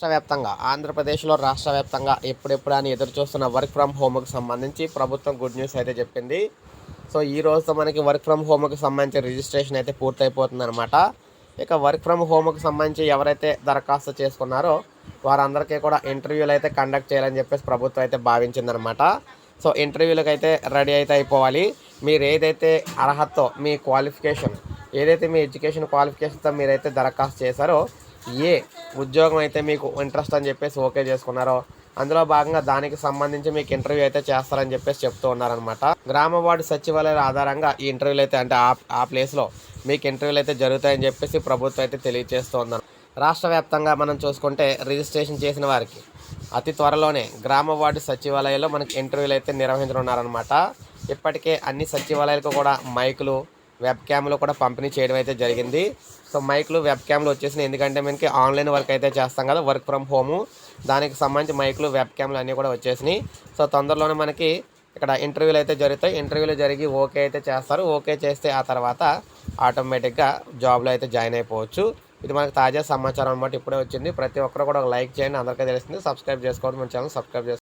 రాష్ట్ర వ్యాప్తంగా ఆంధ్రప్రదేశ్లో రాష్ట్ర వ్యాప్తంగా ఎప్పుడెప్పుడు అని ఎదురు చూస్తున్న వర్క్ ఫ్రమ్ హోమ్కి సంబంధించి ప్రభుత్వం గుడ్ న్యూస్ అయితే చెప్పింది. సో ఈ రోజుతో మనకి వర్క్ ఫ్రమ్ హోమ్కి సంబంధించి రిజిస్ట్రేషన్ అయితే పూర్తయిపోతుంది అనమాట ఇక వర్క్ ఫ్రమ్ హోమ్కి సంబంధించి ఎవరైతే దరఖాస్తు చేసుకున్నారో వారందరికీ కూడా ఇంటర్వ్యూలు అయితే కండక్ట్ చేయాలని చెప్పేసి ప్రభుత్వం అయితే భావించిందనమాట సో ఇంటర్వ్యూలకు అయితే రెడీ అయితే అయిపోవాలి. మీరు ఏదైతే అర్హతతో మీ క్వాలిఫికేషన్ ఏదైతే మీ ఎడ్యుకేషన్ క్వాలిఫికేషన్తో మీరైతే దరఖాస్తు చేశారో ఏ ఉద్యోగం అయితే మీకు ఇంట్రెస్ట్ అని చెప్పేసి ఓకే చేసుకున్నారో అందులో భాగంగా దానికి సంబంధించి మీకు ఇంటర్వ్యూ అయితే చేస్తారని చెప్పేసి చెప్తూ ఉన్నారనమాట గ్రామ వార్డు సచివాలయాల ఆధారంగా ఈ ఇంటర్వ్యూలు అయితే అంటే ఆ ఆ ప్లేస్లో మీకు ఇంటర్వ్యూలు అయితే జరుగుతాయని చెప్పేసి ప్రభుత్వం అయితే తెలియజేస్తోంది రాష్ట్ర వ్యాప్తంగా మనం చూసుకుంటే రిజిస్ట్రేషన్ చేసిన వారికి అతి త్వరలోనే గ్రామ వార్డు సచివాలయాల్లో మనకి ఇంటర్వ్యూలు అయితే నిర్వహించనున్నారనమాట ఇప్పటికే అన్ని సచివాలయాలకు కూడా మైకులు వెబ్ క్యామ్లు కూడా పంపిణీ చేయడం అయితే జరిగింది. సో మైక్లు వెబ్ క్యామ్లు వచ్చేసినాయి. ఎందుకంటే మనకి ఆన్లైన్ వర్క్ అయితే చేస్తాం కదా వర్క్ ఫ్రమ్ హోము. దానికి సంబంధించి మైక్లు వెబ్ క్యామ్లు అన్నీ కూడా వచ్చేసినాయి. సో తొందరలోనే మనకి ఇక్కడ ఇంటర్వ్యూలు అయితే జరుగుతాయి. ఇంటర్వ్యూలు జరిగి ఓకే అయితే చేస్తారు. ఓకే చేస్తే ఆ తర్వాత ఆటోమేటిక్గా జాబ్లో అయితే జాయిన్ అయిపోవచ్చు. ఇది మనకు తాజా సమాచారం అనమాట ఇప్పుడే వచ్చింది. ప్రతి ఒక్కరు కూడా ఒక లైక్ చేయండి. అందరికీ తెలుస్తుంది. సబ్స్క్రైబ్ చేసుకోవడం మన ఛానల్ సబ్స్క్రైబ్ చేసుకోండి